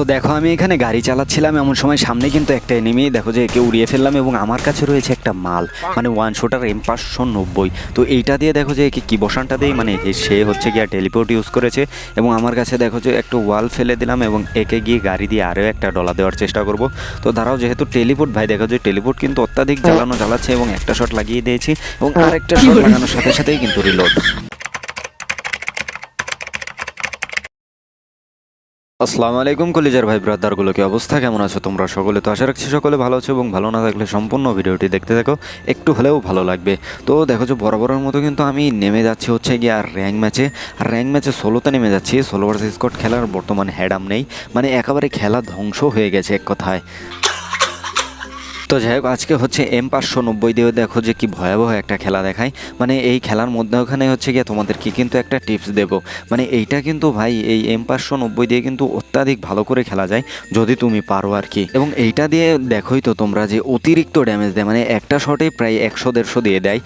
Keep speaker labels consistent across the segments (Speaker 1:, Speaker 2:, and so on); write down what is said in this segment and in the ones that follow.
Speaker 1: তো দেখো আমি এখানে গাড়ি চালাচ্ছিলাম এমন সময় সামনে কিন্তু একটা এনিমি দেখো যে একে উড়িয়ে ফেললাম এবং আমার কাছে রয়েছে একটা মাল মানে ওয়ান শোটার এম পাঁচশো নব্বই। তো এইটা দিয়ে দেখো যে একে কি বসানটা দেই মানে সে হচ্ছে গিয়ে টেলিপোর্ট ইউজ করেছে এবং আমার কাছে দেখো যে একটা ওয়াল ফেলে দিলাম এবং একে গিয়ে গাড়ি দিয়ে আরও একটা ডলা দেওয়ার চেষ্টা করব। তো দাঁড়াও যেহেতু টেলিপোর্ট ভাই দেখো যে টেলিপোর্ট কিন্তু অত্যাধিক জ্বালানো জ্বালাচ্ছে এবং একটা শট লাগিয়ে দিয়েছি এবং আরেকটা শট লাগানোর সাথে সাথেই কিন্তু রিলোড আসসালামু আলাইকুম কলিজার ভাই ব্রাদারগুলো, কি অবস্থা? কেমন আছো তোমরা? সকলে তো আশা রাখছি সকলে ভালো আছো এবং ভালো না থাকলে সম্পূর্ণ ভিডিওটি দেখতে থাকো, একটু হলেও ভালো লাগবে। তো দেখো যে বরাবরের মতো কিন্তু আমি নেমে যাচ্ছি হচ্ছে গিয়ে আর র্যাঙ্ক ম্যাচে। আর র্যাঙ্ক ম্যাচে ষোলোতে নেমে যাচ্ছি, ষোলো ভার্সেস স্কট খেলার বর্তমানে হ্যাডাম নেই। মানে একেবারে খেলা ধ্বংস হয়ে গেছে এক কথায়। তো যাই হোক, আজকে হচ্ছে এম পাঁচশো নব্বই দিয়ে দেখো যে কি ভয়াবহ একটা খেলা দেখায়। মানে এই খেলার মধ্যে ওখানে হচ্ছে গিয়ে তোমাদেরকে কিন্তু একটা টিপস দেবো। মানে এইটা কিন্তু ভাই, এই এম পাঁচশো নব্বই দিয়ে কিন্তু অত্যাধিক ভালো করে খেলা যায়, যদি তুমি পারো আর কি। এবং এইটা দিয়ে দেখোই তো তোমরা যে অতিরিক্ত ড্যামেজ দেয় মানে একটা শটে প্রায় একশো দেড়শো দিয়ে দেয়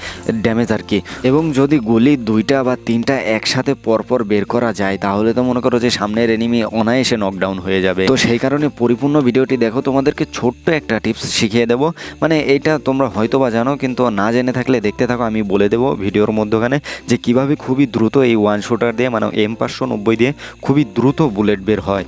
Speaker 1: ড্যামেজ আর কি। এবং যদি গুলি দুইটা বা তিনটা একসাথে পরপর বের করা যায়, তাহলে তো মনে করো যে সামনের এনিমি অনায়াসে নকডাউন হয়ে যাবে। তো সেই কারণে পরিপূর্ণ ভিডিওটি দেখো, তোমাদেরকে ছোট্ট একটা টিপস শিখিয়ে দেবো। মানে এটা তোমরা হয়তো বা জানো, কিন্তু না জেনে থাকলে দেখতে থাকো, আমি বলে দেবো ভিডিওর মধ্যখানে যে কীভাবে খুবই দ্রুত এই ওয়ান শুটার দিয়ে মানে এম পাঁচশো নব্বই দিয়ে খুবই দ্রুত বুলেট বের হয়।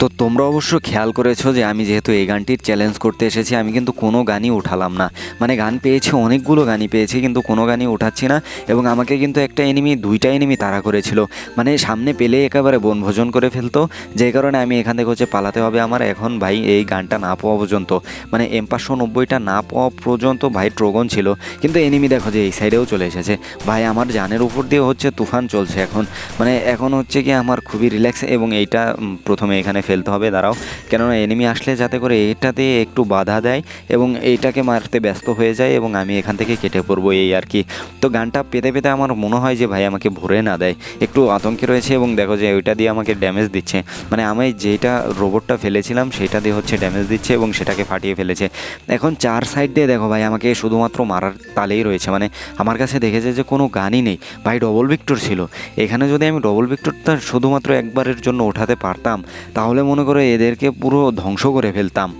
Speaker 1: তো তোমরা অবশ্য খেয়াল করেছ যে আমি যেহেতু এই গানটির চ্যালেঞ্জ করতে এসেছি, আমি কিন্তু কোনো গানই উঠালাম না। মানে গান পেয়েছি, অনেকগুলো গানই পেয়েছি, কিন্তু কোনো গানই উঠাচ্ছি না এবং আমাকে কিন্তু একটা এনিমি দুইটা এনিমি তাড়া করেছিল। মানে সামনে পেলে একেবারে বনভোজন করে ফেলতো, যে কারণে আমি এখান থেকে হচ্ছে পালাতে হবে আমার। এখন ভাই এই গানটা না পাওয়া পর্যন্ত মানে এম পাঁচশো নব্বইটা না পাওয়া পর্যন্ত ভাই ট্রোগন ছিল। কিন্তু এনিমি দেখো যে এই সাইডেও চলে এসেছে। ভাই আমার জানের উপর দিয়ে হচ্ছে তুফান চলছে এখন। মানে এখন হচ্ছে কি আমার খুবই রিল্যাক্স এবং এইটা প্রথমে এখানে ফেলতে হবে, দাঁড়াও। কেননা এনিমি আসলে যাতে করে এটাতে একটু বাধা দেয় এবং এইটাকে মারতে ব্যস্ত হয়ে যায় এবং আমি এখান থেকে কেটে পড়ব এই আর কি। তো গানটা পেতে পেতে আমার মনে হয় যে ভাই আমাকে ভরে না দেয়। একটু আতঙ্কে রয়েছে এবং দেখো যে ওইটা দিয়ে আমাকে ড্যামেজ দিচ্ছে। মানে আমি যেটা রোবটটা ফেলেছিলাম সেটা দিয়ে হচ্ছে ড্যামেজ দিচ্ছে এবং সেটাকে ফাটিয়ে ফেলেছে। এখন চার সাইড দিয়ে দেখো ভাই আমাকে শুধুমাত্র মারার তালেই রয়েছে। মানে আমার কাছে দেখেছে যে কোনো গানই নেই। ভাই ডবল ভিক্টর ছিল। এখানে যদি আমি ডবল ভিক্টরটা শুধুমাত্র একবারের জন্য ওঠাতে পারতাম, তাহলে মনে করে এদেরকে পুরো ধ্বংস করে ফেলতাম।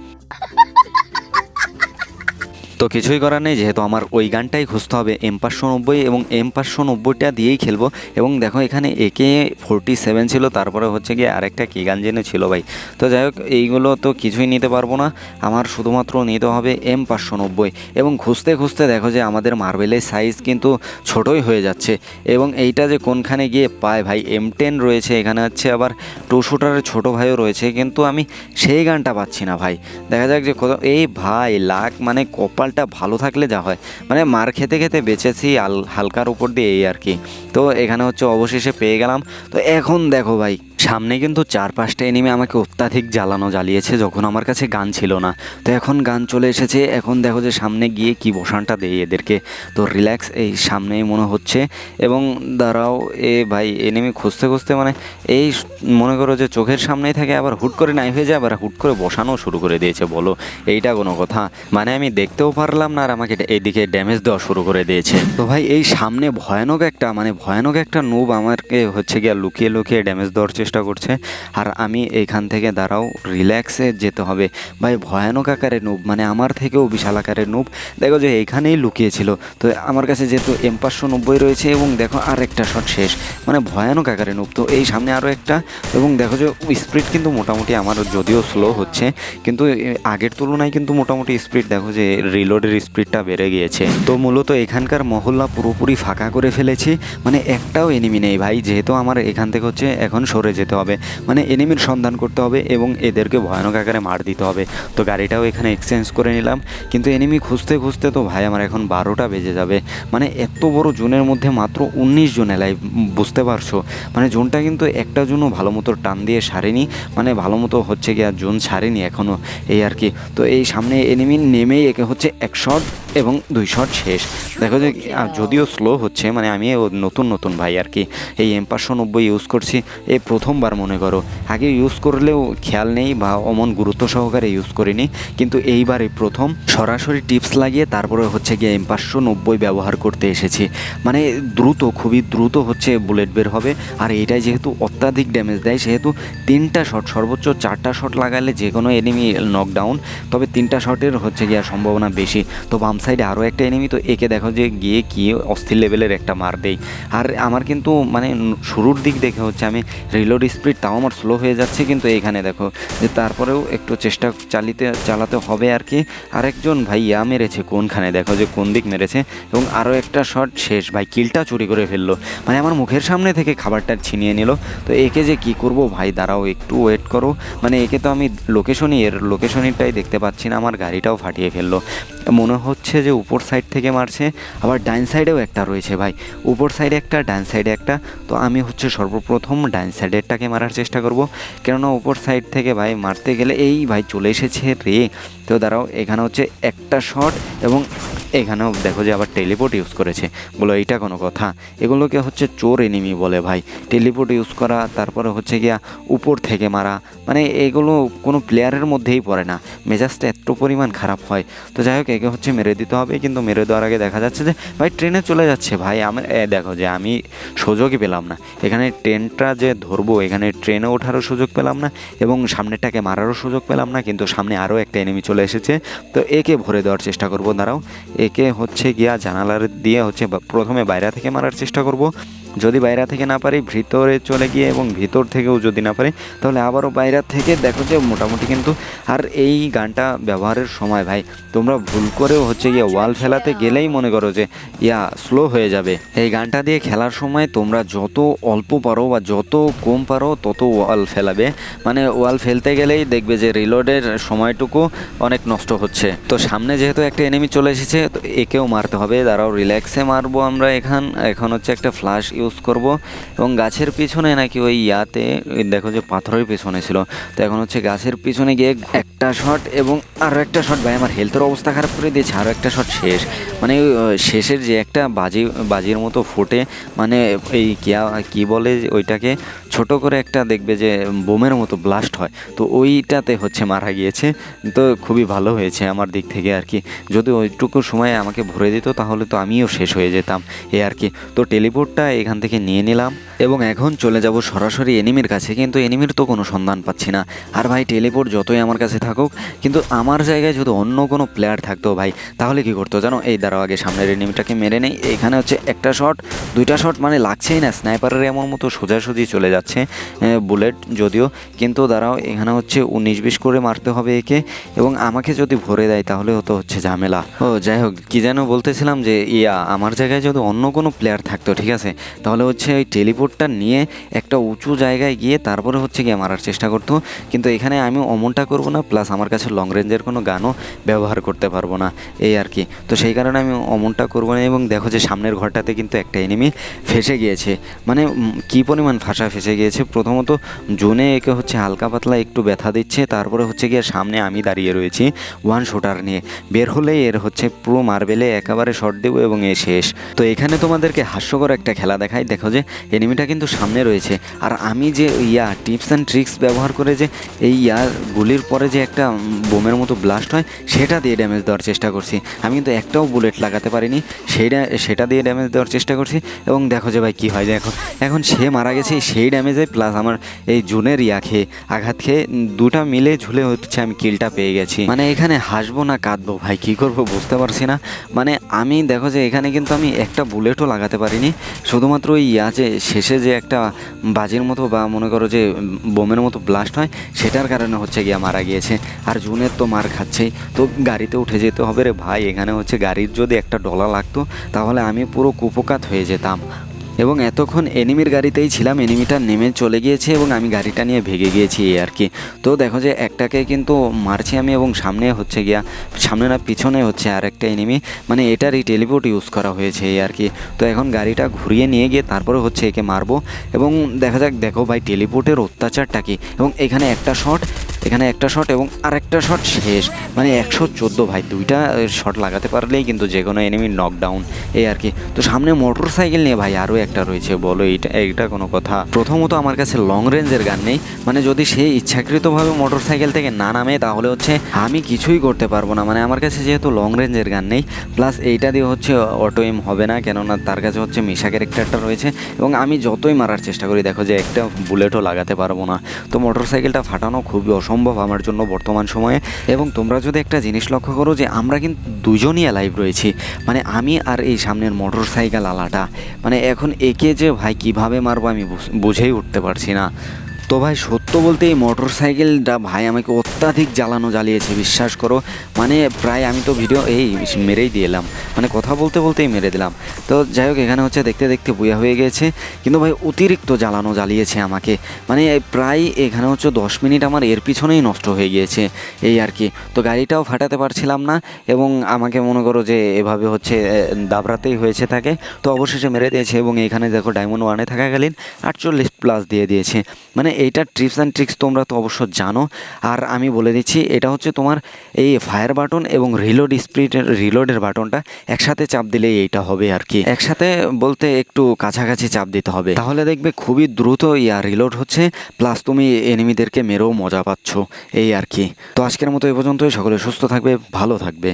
Speaker 1: তো কিছুই করার নেই, যেহেতু আমার ওই গানটাই খুঁজতে হবে। এম পাঁচশো নব্বই এবং এম পাঁচশো নব্বইটা দিয়েই খেলব। এবং দেখো, এখানে একে ফোরটি সেভেন ছিল, তারপরে হচ্ছে গিয়ে আরেকটা কী গান জেনে ছিল ভাই। তো যাই হোক, এইগুলো তো কিছুই নিতে পারব না। আমার শুধুমাত্র নিতে হবে এম পাঁচশো নব্বই। এবং খুঁজতে খুঁজতে দেখো যে আমাদের মার্বেলের সাইজ কিন্তু ছোটই হয়ে যাচ্ছে। এবং এইটা যে কোনখানে গিয়ে পায় ভাই এম টেন রয়েছে, এখানে হচ্ছে আবার টু শুটারের ছোটো ভাইও রয়েছে, কিন্তু আমি সেই গানটা পাচ্ছি না ভাই। দেখা যাক যে কোথাও এই ভাই, লাখ মানে কপালটা ভালো থাকলে যা হয়। মানে মার খেতে খেতে বেঁচেছি হালকার উপর দিয়ে এই আর কি। তো এখানে হচ্ছে অবশেষে পেয়ে গেলাম। তো এখন দেখো ভাই সামনে কিন্তু চার পাঁচটা এনিমি আমাকে অত্যাধিক জ্বালানো জ্বালিয়েছে যখন আমার কাছে গান ছিল না। তো এখন গান চলে এসেছে, এখন দেখো যে সামনে গিয়ে কি বসানটা দেয় এদেরকে। তো রিল্যাক্স এই সামনেই মনে হচ্ছে এবং দাঁড়াও, এ ভাই এনিমি খুঁজতে খুঁজতে মানে এই মনে করো যে চোখের সামনেই থাকে, আবার হুট করে নাই হয়ে যায়, আবার হুট করে বসানো শুরু করে দিয়েছে, বলো। এইটা কোনো কথা। মানে আমি দেখতেও পারলাম না আর আমাকে এইদিকে ড্যামেজ দেওয়া শুরু করে দিয়েছে। তো ভাই এই সামনে ভয়ানক একটা মানে ভয়ানক একটা নুব আমাকে হচ্ছে গিয়ে লুকিয়ে লুকিয়ে ড্যামেজ দেওয়ার চেষ্টা করছে। আর আমি এইখান থেকে দাঁড়াও রিল্যাক্সে যেতে হবে। ভাই, ভয়ানক আকারের নুব মানে আমার থেকেও বিশাল আকারের নুব দেখো যে এইখানেই লুকিয়েছিল। তো আমার কাছে যেহেতু এম পাঁচশো নব্বই রয়েছে এবং দেখো আর একটা শট শেষ। মানে ভয়ানক আকারে নুব তো এই সামনে আরও একটা। এবং দেখো যে স্পিড কিন্তু মোটামুটি আমার যদিও স্লো হচ্ছে, কিন্তু আগের তুলনায় কিন্তু মোটামুটি স্পিড দেখো যে রিলোডের স্পিডটা বেড়ে গিয়েছে। তো মূলত এখানকার মহল্লা পুরোপুরি ফাঁকা করে ফেলেছি। মানে একটাও এনিমি নেই ভাই, যেহেতু আমার এখান থেকে হচ্ছে এখন সরে যেতে হবে। মানে এনিমির সন্ধান করতে হবে এবং এদেরকে ভয়ানক আকারে মার দিতে হবে। তো গাড়িটাও এখানে এক্সচেঞ্জ করে নিলাম। কিন্তু এনিমি খুঁজতে খুঁজতে তো ভাই, আমার এখন বারোটা বেজে যাবে। মানে এত বড় জোনের মধ্যে মাত্র উনিশ জন এলাই বুঝতে পারছ? মানে জোনটা কিন্তু একটা জোনও ভালো মতো টান দিয়ে সারেনি। মানে ভালো মতো হচ্ছে গিয়ে জোন ছাড়েনি এখনও এই আর কি। তো এই সামনে এনিমি নেমেই একে হচ্ছে এক এবং দুই শট শেষ। দেখো যে যদিও স্লো হচ্ছে মানে আমি নতুন নতুন ভাই আর কি। এই এম পাঁচশো নব্বই ইউজ করছি এই প্রথমবার মনে করো। আগে ইউজ করলেও খেয়াল নেই বা অমন গুরুত্ব সহকারে ইউজ করিনি, কিন্তু এইবারে প্রথম। সরাসরি টিপস লাগিয়ে তারপরে হচ্ছে গিয়ে এম পাঁচশো নব্বই ব্যবহার করতে এসেছি। মানে দ্রুত, খুবই দ্রুত হচ্ছে বুলেট বের হবে। আর এইটাই যেহেতু অত্যাধিক ড্যামেজ দেয়, সেহেতু তিনটা শট সর্বোচ্চ চারটা শট লাগালে যে কোনো এনিমি নকডাউন তবে তিনটা শটের হচ্ছে গিয়ে সম্ভাবনা বেশি। তো বাম সাইডে আরও একটা এনিমি তো একে দেখো যে গিয়ে কি অস্থির লেভেলের একটা মার দেই। আর আমার কিন্তু মানে শুরুর দিক দেখে হচ্ছে আমি রিলোড স্পিড তাও আমার স্লো হয়ে যাচ্ছে, কিন্তু এখানে দেখো যে তারপরেও একটু চেষ্টা চালিতে, চালাতে হবে আর কি। আরেকজন ভাই ইয়া মেরেছে কোনখানে? দেখো যে কোন দিক মেরেছে। এবং আরও একটা শট শেষ। ভাই কিলটা চুরি করে ফেলল। মানে আমার মুখের সামনে থেকে খাবারটা ছিনিয়ে নিল। তো একে যে কি করব? ভাই, দাঁড়াও, একটু ওয়েট করো। মানে একে তো আমি লোকেশনই এর লোকেশনটাই দেখতে পাচ্ছি না। আমার গাড়িটাও ফাটিয়ে ফেলল। মনে হচ্ছে যে উপর সাইড থেকে মারছে, আবার ডাইন সাইডেও একটা রয়েছে ভাই। উপর সাইডে একটা ডাইন সাইডে একটা। তো আমি হচ্ছে সর্বপ্রথম ডাইন সাইডেরটাকে মারার চেষ্টা করব। কেননা উপর সাইড থেকে ভাই মারতে গেলে এই ভাই চলে এসেছে রে। তো দাঁড়াও, এখানে হচ্ছে একটা শট এবং এখানেও দেখো যে আবার টেলিপোর্ট ইউজ করেছে। বলো, এইটা কোনো কথা? এগুলোকে হচ্ছে চোর এনিমি বলে ভাই। টেলিপোর্ট ইউজ করা, তারপরে হচ্ছে গিয়া উপর থেকে মারা। মানে এগুলো কোনো প্লেয়ারের মধ্যেই পড়ে না। মেজাজটা এত পরিমাণ খারাপ হয়। তো যাই হোক, একে হচ্ছে মেরে দিতে হবে, কিন্তু মেরে দেওয়ার আগে দেখা যাচ্ছে যে, ভাই ট্রেনে চলে যাচ্ছে ভাই। আমার দেখো যে আমি সুযোগই পেলাম না। এখানে ট্রেনটা যে ধরবো, এখানে ট্রেনে ওঠারও সুযোগ পেলাম না এবং সামনেরটাকে মারারও সুযোগ পেলাম না, কিন্তু সামনে আরও একটা এনিমি চলে এসেছে। তো একে ভরে দেওয়ার চেষ্টা করব, দাঁড়াও। একে হচ্ছে গিয়া জানালার দিয়ে হচ্ছে প্রথমে বাইরে থেকে মারার চেষ্টা করব। যদি বাইরে থেকে না পারি, ভিতরে চলে গিয়ে এবং ভিতর থেকেও যদি না পারি, তাহলে আবারও বাইরে থেকে দেখো যে মোটামুটি কিন্তু আর এই গানটা ব্যবহারের সময় ভাই। তোমরা ভুল করেও হচ্ছে গিয়ে ওয়াল ফেলাতে গেলেই মনে করো যে, ইয়া স্লো হয়ে যাবে। এই গানটা দিয়ে খেলার সময় তোমরা যত অল্প পারো বা যত কম পারো, তত ওয়াল ফেলাবে। মানে ওয়াল ফেলতে গেলেই দেখবে যে রিলোডের সময়টুকু অনেক নষ্ট হচ্ছে। তো সামনে যেহেতু একটা এনিমি চলে এসেছে, তো একেও মারতে হবে। দাঁড়াও রিল্যাক্সে মারবো আমরা এখান। এখন হচ্ছে একটা ফ্লাশ ইউজ করব এবং গাছের পিছনে নাকি ওই ইয়াতে দেখো যে পাথরের পিছনে ছিল। তো এখন হচ্ছে গাছের পিছনে গিয়ে একটা শট এবং আরও একটা শট ভাই আমার হেলথের অবস্থা খারাপ করে দিয়েছে আরও একটা শট শেষ। মানে শেষের যে একটা বাজি, বাজির মতো ফোটে মানে এই কিয়া, কী বলে ওইটাকে ছোট করে একটা দেখবে যে বোমের মতো ব্লাস্ট হয়। তো ওইটাতে হচ্ছে মারা গিয়েছে। তো খুবই ভালো হয়েছে আমার দিক থেকে আর কি। যদি ওইটুকু সময় আমাকে ভরে দিত তাহলে তো আমিও শেষ হয়ে যেতাম। এ আর কি। তো টেলিপোর্টটা এখান থেকে নিয়ে নিলাম। এবং এখন চলে যাব সরাসরি এনিমির কাছে, কিন্তু এনিমির তো কোনো সন্ধান পাচ্ছি না। আর ভাই, টেলিপোর্ট যতই আমার কাছে থাকুক, কিন্তু আমার জায়গায় যদি অন্য কোনো প্লেয়ার থাকতো ভাই, তাহলে কি করতো জানো? এই দ্বারা আগে, সামনের এনিমিটাকে মেরে নেই। এখানে হচ্ছে একটা শট, দুইটা শট মানে লাগছেই না, স্নাইপারের এমন মতো সোজাসুজি চলে যাচ্ছে বুলেট যদিও, কিন্তু দাঁড়াও, এখানে হচ্ছে উনিশ বিশ করে মারতে হবে একে, এবং আমাকে যদি ভরে দেয় তাহলে হতো হচ্ছে ঝামেলা। ও, যাই হোক, কি যেন বলতেছিলাম যে, ইয়া, আমার জায়গায় যদি অন্য কোনো প্লেয়ার থাকতো, ঠিক আছে? তাহলে হচ্ছে ওই টেলিপোর্টটা নিয়ে একটা উঁচু জায়গায় গিয়ে তারপরে হচ্ছে গিয়ে মারার চেষ্টা করতো। কিন্তু এখানে আমি অমনটা করব না, প্লাস আমার কাছে লং রেঞ্জের কোনো গানও ব্যবহার করতে পারব না, এই আর কি। তো সেই কারণে আমি অমনটা করব না, এবং দেখো যে সামনের ঘরটাতে কিন্তু একটা এনিমি ফেসে গিয়েছে। মানে কি পরিমাণ ফাঁসা ফেসে গিয়েছে? প্রথমত জোনে একে হচ্ছে হালকা পাতলা একটু ব্যথা দিচ্ছে, তারপরে হচ্ছে গিয়ে সামনে আমি দাঁড়িয়ে রয়েছি ওয়ান শোটার নিয়ে। বের হলেই এর হচ্ছে পুরো মার্বেলে একেবারে শট দেবো এবং এ শেষ। তো এখানে তোমাদেরকে হাস্যকর একটা খেলা দেখায় দেখো যে এনিমিটা কিন্তু সামনে রয়েছে। আর আমি যে ইয়া টিপস অ্যান্ড ট্রিক্স ব্যবহার করে যে এই ইয়া গুলির পরে যে একটা বোমের মতো ব্লাস্ট হয়, সেটা দিয়ে ড্যামেজ দেওয়ার চেষ্টা করছি। আমি কিন্তু একটাও বুলেট লাগাতে পারিনি সেইটা সেটা দিয়ে ড্যামেজ দেওয়ার চেষ্টা করছি এবং দেখো যে ভাই কী হয় দেখো। এখন সে মারা গেছে, সেই ড্যামেজে প্লাস আমার এই জুনের ইয়া খেয়ে, আঘাত খেয়ে দুটা মিলে ঝুলে হচ্ছে আমি কিলটা পেয়ে গেছি। মানে এখানে হাসবো না কাঁদবো ভাই, কী করব বুঝতে পারছি না। মানে আমি দেখো যে এখানে কিন্তু আমি একটা বুলেটও লাগাতে পারিনি, শুধুমাত্র ওই ইয়া যে শেষে যে একটা বাজির মতো বা মনে করো যে বোমের মতো ব্লাস্ট হয়, সেটার কারণে হচ্ছে গিয়ে মারা গিয়েছে। আর জুনের তো মার খাচ্ছেই। তো গাড়িতে উঠে যেতে হবে রে ভাই, এখানে হচ্ছে গাড়ির যদি একটা ডলা লাগতো, তাহলে আমি পুরো কুপকাত হয়ে যেতাম। এবং এতক্ষণ এনিমির গাড়িতেই ছিলাম, এনিমিটা নেমে চলে গিয়েছে এবং আমি গাড়িটা নিয়ে ভেগে গিয়েছি এই আর কি। তো দেখো যে একটাকে কিন্তু মারছি আমি এবং সামনে হচ্ছে গিয়া, সামনে না পিছনে হচ্ছে আর একটা এনিমি। মানে এটারই টেলিপোর্ট ইউজ করা হয়েছে এই আর কি। তো এখন গাড়িটা ঘুরিয়ে নিয়ে গিয়ে তারপরে হচ্ছে একে মারবো। এবং দেখা যাক, দেখো ভাই, টেলিপোর্টের অত্যাচারটা কি? এবং এখানে একটা শট এখানে একটা শট এবং আরেকটা শট শেষ। মানে একশো চোদ্দ ভাই, দুইটা শট লাগাতে পারলেই কিন্তু যে কোনো এনিমি নকডাউন এই আর কি। তো সামনে মোটর সাইকেল নিয়ে ভাই আরও একটা রয়েছে, বলো এইটা এইটা কোনো কথা। প্রথমত আমার কাছে লং রেঞ্জের গান নেই। মানে যদি সে ইচ্ছাকৃতভাবে মোটর সাইকেল থেকে না নামে, তাহলে হচ্ছে আমি কিছুই করতে পারব না। মানে আমার কাছে যেহেতু লং রেঞ্জের গান নেই প্লাস এইটা দিয়ে হচ্ছে অটো এম হবে না, কেননা তার কাছে হচ্ছে মিশা ক্যারেক্টারটা রয়েছে। এবং আমি যতই মারার চেষ্টা করি, দেখো যে একটা বুলেটও লাগাতে পারব না। তো মোটর সাইকেলটা ফাটানো খুবই অসম্ভব আমার জন্য বর্তমান সময়ে। এবং তোমরা যদি একটা জিনিস লক্ষ্য করো যে আমরা কিন্তু দুজনই লাইভ রয়েছি। মানে আমি আর এই সামনের মোটর সাইকেল আলাটা। মানে এখন একে যে ভাই কীভাবে মারবো আমি বুঝ- বুঝেই উঠতে পারছি না। তো ভাই সত্য বলতে এই মোটর সাইকেলটা ভাই আমাকে অত্যাধিক জ্বালানো জ্বালিয়েছে বিশ্বাস করো। মানে প্রায় আমি তো ভিডিও এই মেরেই দিয়ে এলাম মানে কথা বলতে বলতেই মেরে দিলাম। তো যাই হোক এখানে হচ্ছে দেখতে দেখতে বুয়া হয়ে গেছে। কিন্তু ভাই অতিরিক্ত জ্বালানো জ্বালিয়েছে আমাকে। মানে প্রায় এখানে হচ্ছে দশ মিনিট আমার এর পিছনেই নষ্ট হয়ে গিয়েছে এই আর কি। তো গাড়িটাও ফাটাতে পারছিলাম না এবং আমাকে মনে করো যে এভাবে হচ্ছে এ, দাবড়াতেই হয়েছে তাকে। তো অবশেষে মেরে দিয়েছে এবং এখানে দেখো ডায়মন্ড ওয়ানে থাকাকালীন আটচল্লিশ প্লাস দিয়ে দিয়েছে। মানে এইটার ট্রিপস অ্যান্ড ট্রিক্স তোমরা তো অবশ্য জানো। আর আমি বলে দিচ্ছি, এটা হচ্ছে তোমার এই ফায়ার বাটন এবং রিলোড স্পিড রিলোডের বাটনটা একসাথে চাপ দিলেই এইটা হবে আর কি। একসাথে বলতে একটু কাছাকাছি চাপ দিতে হবে। তাহলে দেখবে খুবই দ্রুত ইয়া রিলোড হচ্ছে প্লাস তুমি এনিমিদেরকে মেরেও মজা পাচ্ছ, এই আর কি। তো আজকের মতো এ পর্যন্তই, সকলে সুস্থ থাকবে, ভালো থাকবে।